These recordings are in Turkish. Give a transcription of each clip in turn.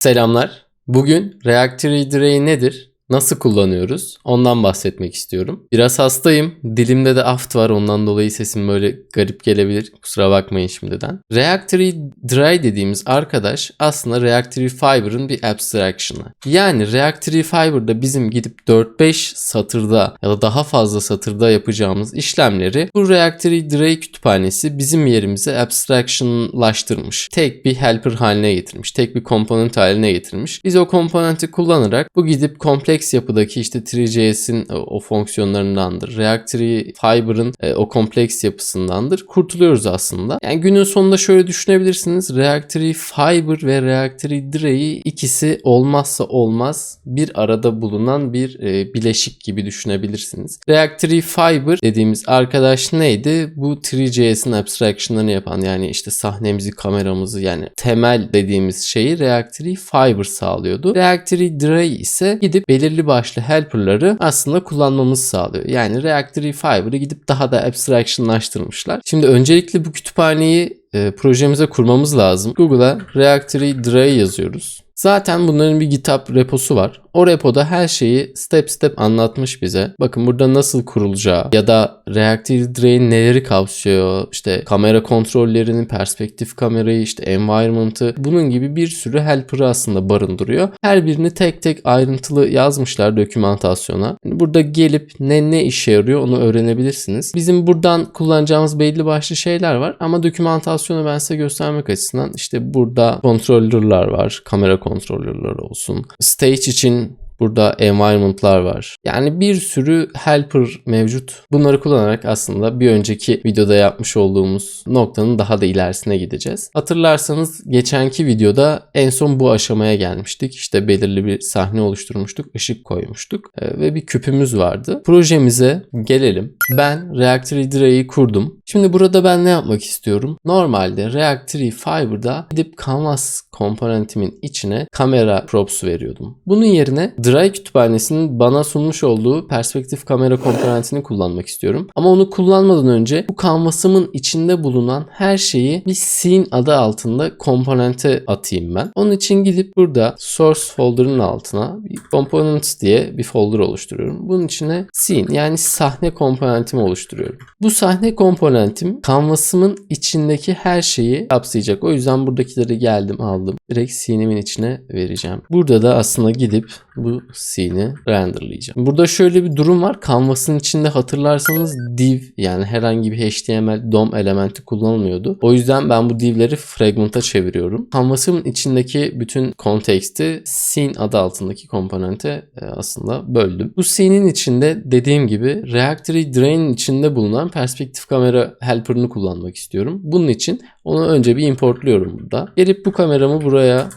Selamlar. Bugün Reactory Diray nedir? Nasıl kullanıyoruz? Ondan bahsetmek istiyorum. Biraz hastayım. Dilimde de aft var. Ondan dolayı sesim böyle garip gelebilir. Kusura bakmayın şimdiden. Reactory Dry dediğimiz arkadaş aslında Reactory Fiber'ın bir abstraction'ı. Yani Reactory Fiber'da bizim gidip 4-5 satırda ya da daha fazla satırda yapacağımız işlemleri bu Reactory Dry kütüphanesi bizim yerimize abstractionlaştırmış. Tek bir helper haline getirmiş. Tek bir komponent haline getirmiş. Biz o komponenti kullanarak bu gidip kompleks yapıdaki işte 3JS'in o, o fonksiyonlarındandır. Reactory Fiber'ın e, o kompleks yapısındandır. Kurtuluyoruz aslında. Yani günün sonunda şöyle düşünebilirsiniz. Reactory Fiber ve Reactory Dry'i ikisi olmazsa olmaz bir arada bulunan bir e, bileşik gibi düşünebilirsiniz. Reactory Fiber dediğimiz arkadaş neydi? Bu 3JS'in abstraction'larını yapan yani işte sahnemizi, kameramızı yani temel dediğimiz şeyi Reactory Fiber sağlıyordu. Reactory Dry ise gidip belirli başlı helper'ları aslında kullanmamızı sağlıyor. Yani Reactory Fiber'ı gidip daha da abstractionlaştırmışlar. Şimdi öncelikle bu kütüphaneyi e, projemize kurmamız lazım. Google'a Reactory Dry yazıyoruz. Zaten bunların bir GitHub reposu var. O repoda her şeyi step step anlatmış bize. Bakın burada nasıl kurulacağı ya da Reactive Drain neleri kapsıyor, işte kamera kontrollerini, perspektif kamerayı, işte environment'ı bunun gibi bir sürü helper'ı aslında barındırıyor. Her birini tek tek ayrıntılı yazmışlar dokümantasyona. Burada gelip ne ne işe yarıyor onu öğrenebilirsiniz. Bizim buradan kullanacağımız belli başlı şeyler var ama dokümantasyonu ben size göstermek açısından işte burada controller'lar var, kamera kontrolörler olsun. Stage için Burada environment'lar var. Yani bir sürü helper mevcut. Bunları kullanarak aslında bir önceki videoda yapmış olduğumuz noktanın daha da ilerisine gideceğiz. Hatırlarsanız geçenki videoda en son bu aşamaya gelmiştik. İşte belirli bir sahne oluşturmuştuk, ışık koymuştuk e, ve bir küpümüz vardı. Projemize gelelim. Ben Reactory Dry'i kurdum. Şimdi burada ben ne yapmak istiyorum? Normalde Reactory Fiber'da gidip Canvas komponentimin içine kamera props veriyordum. Bunun yerine Dry kütüphanesinin bana sunmuş olduğu perspektif kamera komponentini kullanmak istiyorum. Ama onu kullanmadan önce bu kanvasımın içinde bulunan her şeyi bir scene adı altında komponente atayım ben. Onun için gidip burada source folder'ın altına bir components diye bir folder oluşturuyorum. Bunun içine scene yani sahne komponentimi oluşturuyorum. Bu sahne komponentim kanvasımın içindeki her şeyi kapsayacak. O yüzden buradakileri geldim aldım. Direkt scene'imin içine vereceğim. Burada da aslında gidip bu scene'i renderlayacağım. Burada şöyle bir durum var. Canvas'ın içinde hatırlarsanız div yani herhangi bir HTML DOM elementi kullanılmıyordu. O yüzden ben bu divleri fragment'a çeviriyorum. Canvas'ın içindeki bütün konteksti scene adı altındaki komponente e, aslında böldüm. Bu scene'in içinde dediğim gibi Reactory Drain'in içinde bulunan perspektif kamera helper'ını kullanmak istiyorum. Bunun için onu önce bir importluyorum burada. Gelip bu kameramı buraya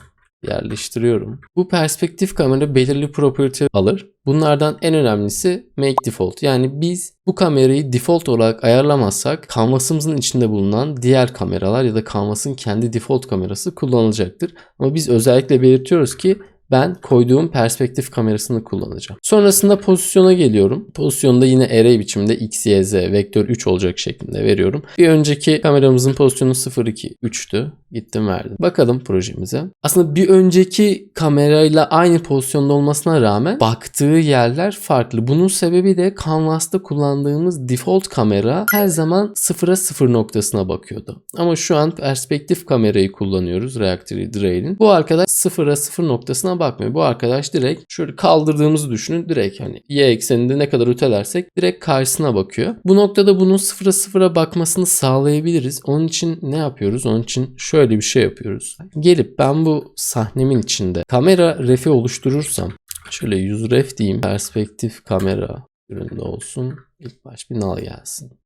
yerleştiriyorum. Bu perspektif kamera belirli property alır. Bunlardan en önemlisi make default. Yani biz bu kamerayı default olarak ayarlamazsak kanvasımızın içinde bulunan diğer kameralar ya da kanvasın kendi default kamerası kullanılacaktır. Ama biz özellikle belirtiyoruz ki ben koyduğum perspektif kamerasını kullanacağım. Sonrasında pozisyona geliyorum. Pozisyonda yine array biçimde x, y, z vektör 3 olacak şeklinde veriyorum. Bir önceki kameramızın pozisyonu 0, 2, 3'tü. Gittim verdim. Bakalım projemize. Aslında bir önceki kamerayla aynı pozisyonda olmasına rağmen baktığı yerler farklı. Bunun sebebi de Canvas'ta kullandığımız default kamera her zaman 0'a 0 noktasına bakıyordu. Ama şu an perspektif kamerayı kullanıyoruz Reactory Drain'in. Bu arkadaş 0'a 0 noktasına bakmıyor. Bu arkadaş direkt şöyle kaldırdığımızı düşünün. Direkt hani y ekseninde ne kadar ötelersek direkt karşısına bakıyor. Bu noktada bunun 0'a 0'a bakmasını sağlayabiliriz. Onun için ne yapıyoruz? Onun için şöyle bir şey yapıyoruz. Gelip ben bu sahnemin içinde kamera refi oluşturursam şöyle 100 ref diyeyim. Perspektif kamera üründe olsun. İlk baş bir null gelsin.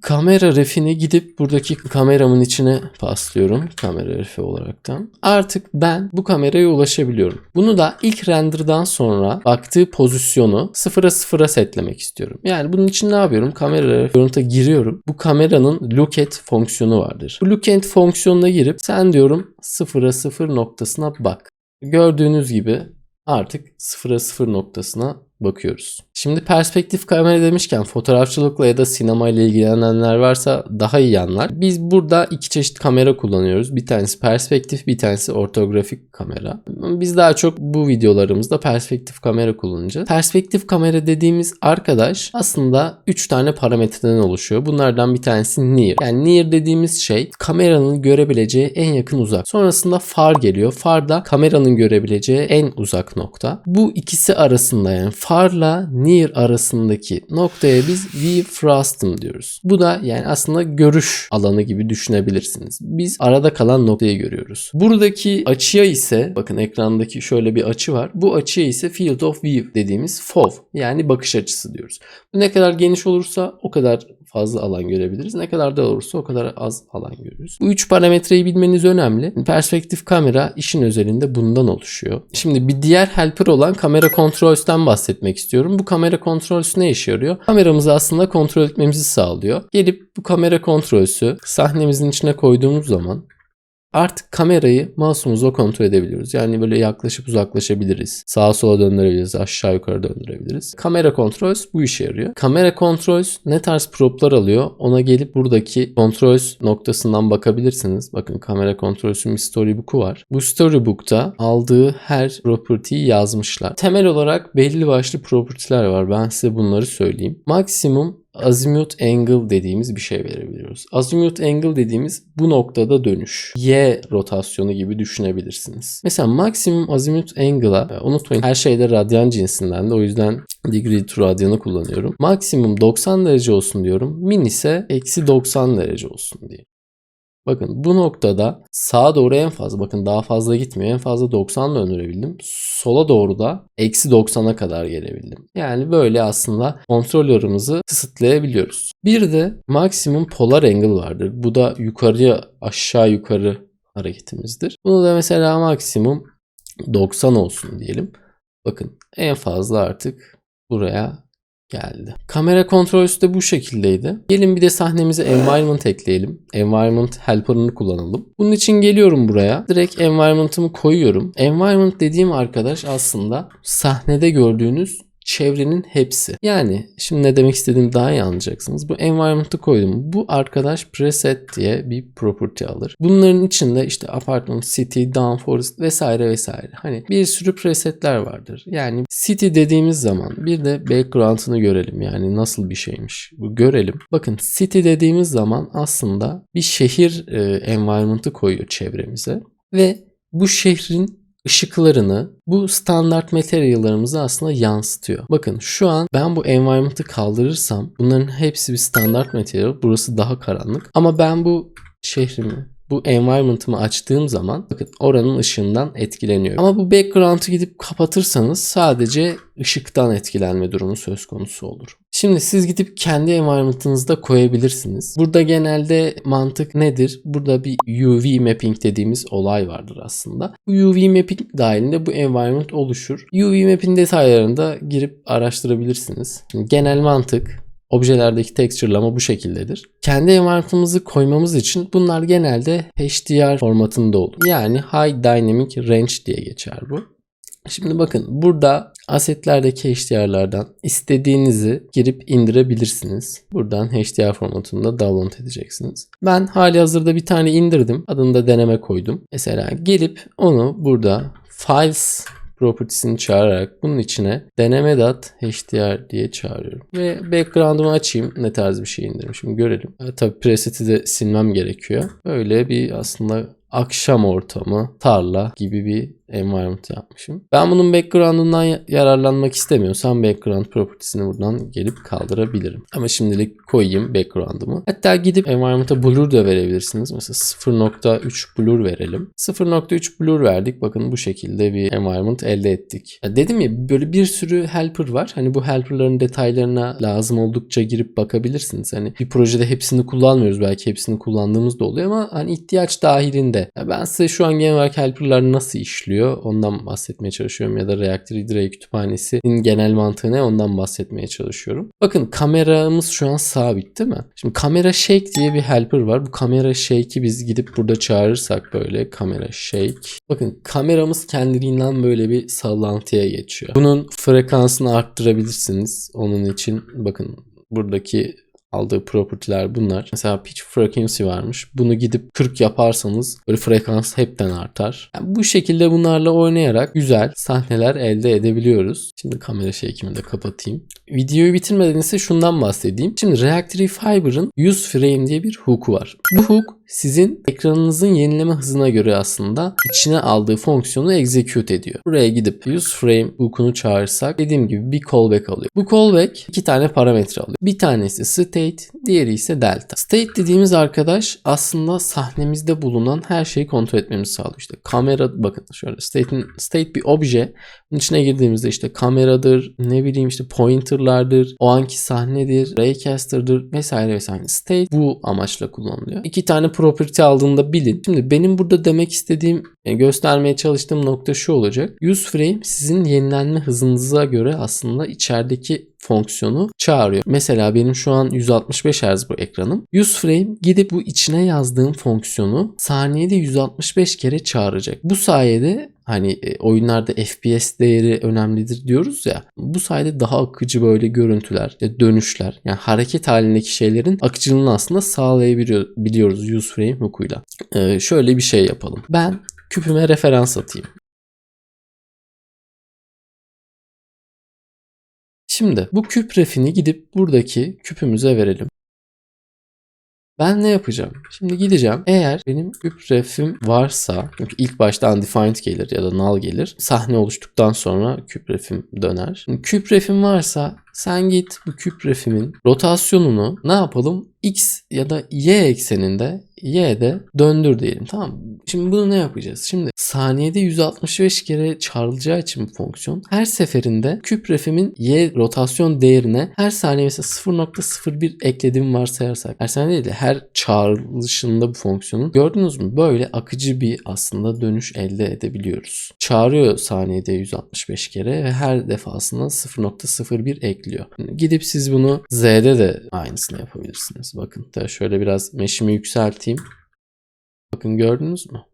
Kamera refini gidip buradaki kameramın içine paslıyorum. Kamera refi olaraktan. Artık ben bu kameraya ulaşabiliyorum. Bunu da ilk render'dan sonra baktığı pozisyonu sıfıra sıfıra setlemek istiyorum. Yani bunun için ne yapıyorum? Kamera referent'a giriyorum. Bu kameranın locate fonksiyonu vardır. Bu locate fonksiyonuna girip sen diyorum sıfıra sıfır noktasına bak. Gördüğünüz gibi artık sıfıra sıfır noktasına bakıyoruz. Şimdi perspektif kamera demişken fotoğrafçılıkla ya da sinema ile ilgilenenler varsa daha iyi anlar. Biz burada iki çeşit kamera kullanıyoruz. Bir tanesi perspektif, bir tanesi ortografik kamera. Biz daha çok bu videolarımızda perspektif kamera kullanacağız. Perspektif kamera dediğimiz arkadaş aslında 3 tane parametreden oluşuyor. Bunlardan bir tanesi near. Yani near dediğimiz şey kameranın görebileceği en yakın uzak. Sonrasında far geliyor. Far da kameranın görebileceği en uzak nokta. Bu ikisi arasında yani farla near arasındaki noktaya biz Bifrostum diyoruz. Bu da yani aslında görüş alanı gibi düşünebilirsiniz. Biz arada kalan noktayı görüyoruz. Buradaki açıya ise bakın ekrandaki şöyle bir açı var. Bu açıya ise field of view dediğimiz FOV yani bakış açısı diyoruz. Bu ne kadar geniş olursa o kadar fazla alan görebiliriz. Ne kadar da olursa o kadar az alan görürüz. Bu üç parametreyi bilmeniz önemli. Perspektif kamera işin özelinde bundan oluşuyor. Şimdi bir diğer helper olan kamera controls'ten bahsetmek istiyorum. Bu kamera controls ne işe yarıyor? Kameramızı aslında kontrol etmemizi sağlıyor. Gelip bu kamera controls'ü sahnemizin içine koyduğumuz zaman Artık kamerayı mouse'umuzla kontrol edebiliyoruz. Yani böyle yaklaşıp uzaklaşabiliriz. Sağa sola döndürebiliriz. Aşağı yukarı döndürebiliriz. Kamera controls bu işe yarıyor. Kamera controls ne tarz proplar alıyor? Ona gelip buradaki controls noktasından bakabilirsiniz. Bakın kamera controls'ün bir storybook'u var. Bu storybook'ta aldığı her property'yi yazmışlar. Temel olarak belli başlı property'ler var. Ben size bunları söyleyeyim. Maksimum azimut angle dediğimiz bir şey verebiliyoruz. Azimut angle dediğimiz bu noktada dönüş. Y rotasyonu gibi düşünebilirsiniz. Mesela maksimum azimut angle'a e, unutmayın her şeyde radyan cinsinden de o yüzden degree to radyanı kullanıyorum. Maksimum 90 derece olsun diyorum. Min ise eksi 90 derece olsun diye. Bakın bu noktada sağa doğru en fazla bakın daha fazla gitmiyor. En fazla 90 döndürebildim. Sola doğru da eksi 90'a kadar gelebildim. Yani böyle aslında kontrolörümüzü kısıtlayabiliyoruz. Bir de maksimum polar angle vardır. Bu da yukarıya aşağı yukarı hareketimizdir. Bunu da mesela maksimum 90 olsun diyelim. Bakın en fazla artık buraya geldi. Kamera kontrolsü de bu şekildeydi. Gelin bir de sahnemize environment ekleyelim. Environment helper'ını kullanalım. Bunun için geliyorum buraya. Direkt environment'ımı koyuyorum. Environment dediğim arkadaş aslında sahnede gördüğünüz çevrenin hepsi. Yani şimdi ne demek istediğimi daha iyi anlayacaksınız. Bu environment'ı koydum. Bu arkadaş preset diye bir property alır. Bunların içinde işte apartment, city, downforest vesaire vesaire. Hani bir sürü presetler vardır. Yani city dediğimiz zaman bir de background'ını görelim. Yani nasıl bir şeymiş. Bu görelim. Bakın city dediğimiz zaman aslında bir şehir e, environment'ı koyuyor çevremize ve bu şehrin ışıklarını bu standart materyallarımızı aslında yansıtıyor. Bakın şu an ben bu environment'ı kaldırırsam bunların hepsi bir standart material. Burası daha karanlık. Ama ben bu şehrimi bu environment'ımı açtığım zaman bakın oranın ışığından etkileniyor. Ama bu background'ı gidip kapatırsanız sadece ışıktan etkilenme durumu söz konusu olur. Şimdi siz gidip kendi environment'ınızda koyabilirsiniz. Burada genelde mantık nedir? Burada bir UV mapping dediğimiz olay vardır aslında. Bu UV mapping dahilinde bu environment oluşur. UV mapping detaylarını da girip araştırabilirsiniz. Şimdi genel mantık objelerdeki texture'lama bu şekildedir. Kendi environment'ımızı koymamız için bunlar genelde HDR formatında olur. Yani High Dynamic Range diye geçer bu. Şimdi bakın burada asetlerdeki HDR'lardan istediğinizi girip indirebilirsiniz. Buradan HDR formatında download edeceksiniz. Ben hali hazırda bir tane indirdim. Adını da deneme koydum. Mesela gelip onu burada Files propertiesini çağırarak bunun içine deneme.hdr diye çağırıyorum. Ve background'ımı açayım. Ne tarz bir şey indirmişim görelim. E, tabii preset'i de silmem gerekiyor. Böyle bir aslında akşam ortamı, tarla gibi bir environment yapmışım. Ben bunun background'undan yararlanmak istemiyorsam background propertiesini buradan gelip kaldırabilirim. Ama şimdilik koyayım background'ımı. Hatta gidip environment'a blur da verebilirsiniz. Mesela 0.3 blur verelim. 0.3 blur verdik. Bakın bu şekilde bir environment elde ettik. Ya dedim ya böyle bir sürü helper var. Hani bu helperların detaylarına lazım oldukça girip bakabilirsiniz. Hani bir projede hepsini kullanmıyoruz. Belki hepsini kullandığımız da oluyor ama hani ihtiyaç dahilinde de ya ben size şu an genel olarak helper'lar nasıl işliyor ondan bahsetmeye çalışıyorum ya da Reactor Hydra kütüphanesinin genel mantığı ne ondan bahsetmeye çalışıyorum. Bakın kameramız şu an sabit değil mi? Şimdi kamera shake diye bir helper var. Bu kamera shake'i biz gidip burada çağırırsak böyle kamera shake. Bakın kameramız kendiliğinden böyle bir sallantıya geçiyor. Bunun frekansını arttırabilirsiniz. Onun için bakın buradaki aldığı property'ler bunlar. Mesela pitch frequency varmış. Bunu gidip 40 yaparsanız böyle frekans hepten artar. Yani bu şekilde bunlarla oynayarak güzel sahneler elde edebiliyoruz. Şimdi kamera shake'imi de kapatayım. Videoyu bitirmeden ise şundan bahsedeyim. Şimdi Reactory Fiber'ın use frame diye bir hook'u var. Bu hook sizin ekranınızın yenileme hızına göre aslında içine aldığı fonksiyonu execute ediyor. Buraya gidip use frame hook'unu çağırırsak dediğim gibi bir callback alıyor. Bu callback iki tane parametre alıyor. Bir tanesi state, diğeri ise delta. State dediğimiz arkadaş aslında sahnemizde bulunan her şeyi kontrol etmemizi sağlıyor. İşte kamera bakın şöyle state'in state bir obje. Bunun içine girdiğimizde işte kameradır, ne bileyim işte pointerlardır, o anki sahnedir, raycaster'dır vesaire vesaire. State bu amaçla kullanılıyor. İki tane property aldığında bilin. Şimdi benim burada demek istediğim, e, göstermeye çalıştığım nokta şu olacak. Use frame sizin yenilenme hızınıza göre aslında içerideki fonksiyonu çağırıyor. Mesela benim şu an 165 Hz bu ekranım. Use frame gidip bu içine yazdığım fonksiyonu saniyede 165 kere çağıracak. Bu sayede hani e, oyunlarda FPS değeri önemlidir diyoruz ya. Bu sayede daha akıcı böyle görüntüler, dönüşler yani hareket halindeki şeylerin akıcılığını aslında sağlayabiliyoruz use frame hook'uyla. Ee, şöyle bir şey yapalım. Ben küpüme referans atayım. Şimdi bu küp refini gidip buradaki küpümüze verelim. Ben ne yapacağım? Şimdi gideceğim. Eğer benim küp refim varsa çünkü ilk başta undefined gelir ya da null gelir. Sahne oluştuktan sonra küp refim döner. Şimdi küp refim varsa sen git bu küp refimin rotasyonunu ne yapalım? X ya da Y ekseninde Y'de döndür diyelim tamam? Şimdi bunu ne yapacağız? Şimdi saniyede 165 kere çağrılacağı için bu fonksiyon her seferinde küp refimin Y rotasyon değerine her saniye mesela 0.01 eklediğimi varsayarsak her saniye değil de her çağrılışında bu fonksiyonun gördünüz mü? Böyle akıcı bir aslında dönüş elde edebiliyoruz. Çağırıyor saniyede 165 kere ve her defasında 0.01 ekliyor. Gidip siz bunu Z'de de aynısını yapabilirsiniz. Bakın da şöyle biraz meşimi yükselteyim. Bakın gördünüz mü?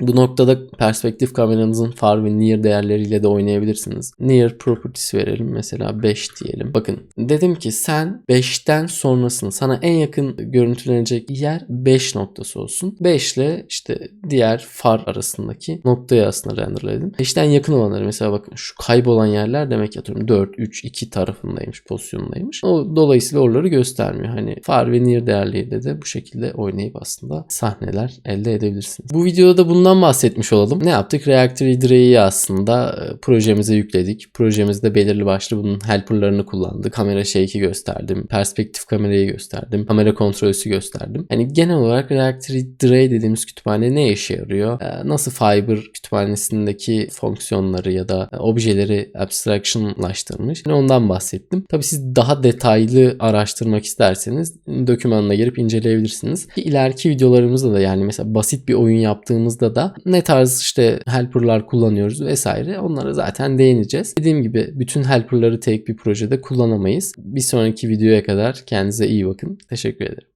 Bu noktada perspektif kameranızın far ve near değerleriyle de oynayabilirsiniz. Near properties verelim mesela 5 diyelim. Bakın dedim ki sen 5'ten sonrasını sana en yakın görüntülenecek yer 5 noktası olsun. 5 ile işte diğer far arasındaki noktayı aslında renderledim. 5'ten yakın olanları mesela bakın şu kaybolan yerler demek atıyorum 4, 3, 2 tarafındaymış pozisyondaymış. O dolayısıyla oraları göstermiyor. Hani far ve near değerleriyle de bu şekilde oynayıp aslında sahneler elde edebilirsiniz. Bu videoda da bunun bundan bahsetmiş olalım. Ne yaptık? Reactor Hydra'yı aslında e, projemize yükledik. Projemizde belirli başlı bunun helperlarını kullandık. Kamera shake'i gösterdim. Perspektif kamerayı gösterdim. Kamera kontrolüsü gösterdim. Yani genel olarak Reactor Hydra dediğimiz kütüphane ne işe yarıyor? E, nasıl Fiber kütüphanesindeki fonksiyonları ya da e, objeleri abstractionlaştırmış. Yani ondan bahsettim. Tabii siz daha detaylı araştırmak isterseniz dokümanına girip inceleyebilirsiniz. Ki ileriki videolarımızda da yani mesela basit bir oyun yaptığımızda da ne tarz işte helper'lar kullanıyoruz vesaire onlara zaten değineceğiz. Dediğim gibi bütün helper'ları tek bir projede kullanamayız. Bir sonraki videoya kadar kendinize iyi bakın. Teşekkür ederim.